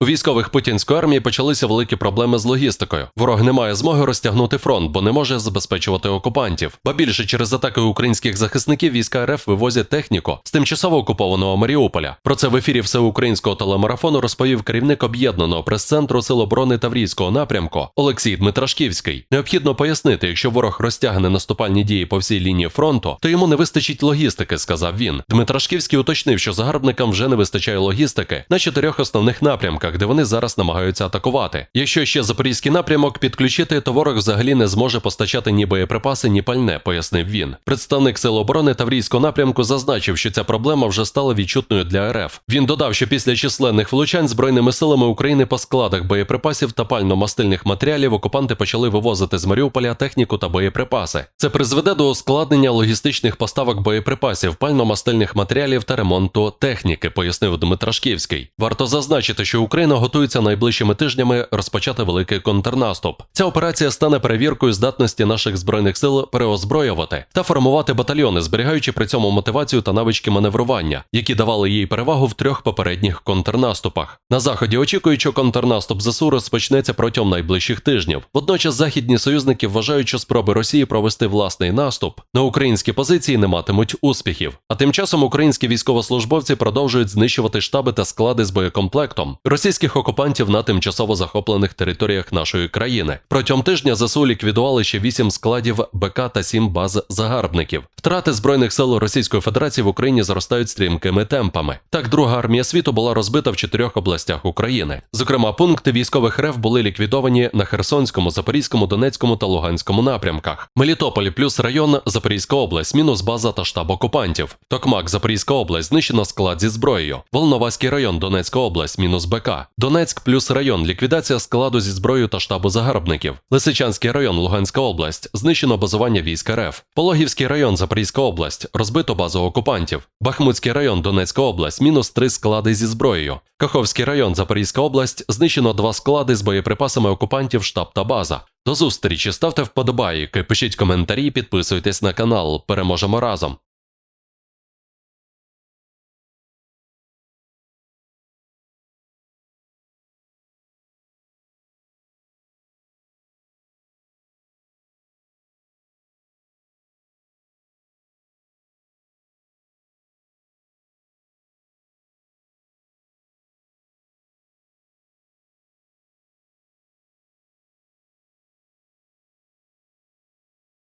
У військових путінської армії почалися великі проблеми з логістикою. Ворог не має змоги розтягнути фронт, бо не може забезпечувати окупантів. Ба більше через атаки українських захисників війська РФ вивозять техніку з тимчасово окупованого Маріуполя. Про це в ефірі всеукраїнського телемарафону розповів керівник об'єднаного прес-центру Сил оборони Таврійського напрямку Олексій Дмитрашківський. Необхідно пояснити, якщо ворог розтягне наступальні дії по всій лінії фронту, то йому не вистачить логістики, сказав він. Дмитрашківський уточнив, що загарбникам вже не вистачає логістики на чотирьох основних напрямках, де вони зараз намагаються атакувати. Якщо ще запорізький напрямок підключити, то ворог взагалі не зможе постачати ні боєприпаси, ні пальне, пояснив він. Представник сил оборони Таврійського напрямку зазначив, що ця проблема вже стала відчутною для РФ. Він додав, що після численних влучань збройними силами України по складах боєприпасів та пально-мастильних матеріалів окупанти почали вивозити з Маріуполя техніку та боєприпаси. Це призведе до ускладнення логістичних поставок боєприпасів, пально-мастильних матеріалів та ремонту техніки, пояснив Дмитрашківський. Варто зазначити, що Україна готується найближчими тижнями розпочати великий контрнаступ. Ця операція стане перевіркою здатності наших збройних сил переозброювати та формувати батальйони, зберігаючи при цьому мотивацію та навички маневрування, які давали їй перевагу в трьох попередніх контрнаступах. На заході очікують, що контрнаступ ЗСУ розпочнеться протягом найближчих тижнів. Водночас західні союзники вважають, що спроби Росії провести власний наступ на українські позиції не матимуть успіхів. А тим часом українські військовослужбовці продовжують знищувати штаби та склади з боєкомплектом російських окупантів на тимчасово захоплених територіях нашої країни. Протягом тижня ЗСУ ліквідували ще 8 складів БК та 7 баз загарбників. Втрати збройних сил Російської Федерації в Україні зростають стрімкими темпами. Так, друга армія світу була розбита в чотирьох областях України. Зокрема, пункти військових РФ були ліквідовані на Херсонському, Запорізькому, Донецькому та Луганському напрямках. Мелітополь плюс район Запорізька область, мінус база та штаб окупантів. Токмак, Запорізька область, знищено склад зі зброєю. Волноваський район, Донецька область, мінус БК. Донецьк плюс район, ліквідація складу зі зброєю та штабу загарбників. Лисичанський район, Луганська область, знищено базування військ РФ. Пологівський район, Запорізька область, розбито базу окупантів. Бахмутський район, Донецька область, мінус три склади зі зброєю. Каховський район, Запорізька область, знищено два склади з боєприпасами окупантів, штаб та база. До зустрічі, ставте вподобайки, пишіть коментарі, підписуйтесь на канал. Переможемо разом.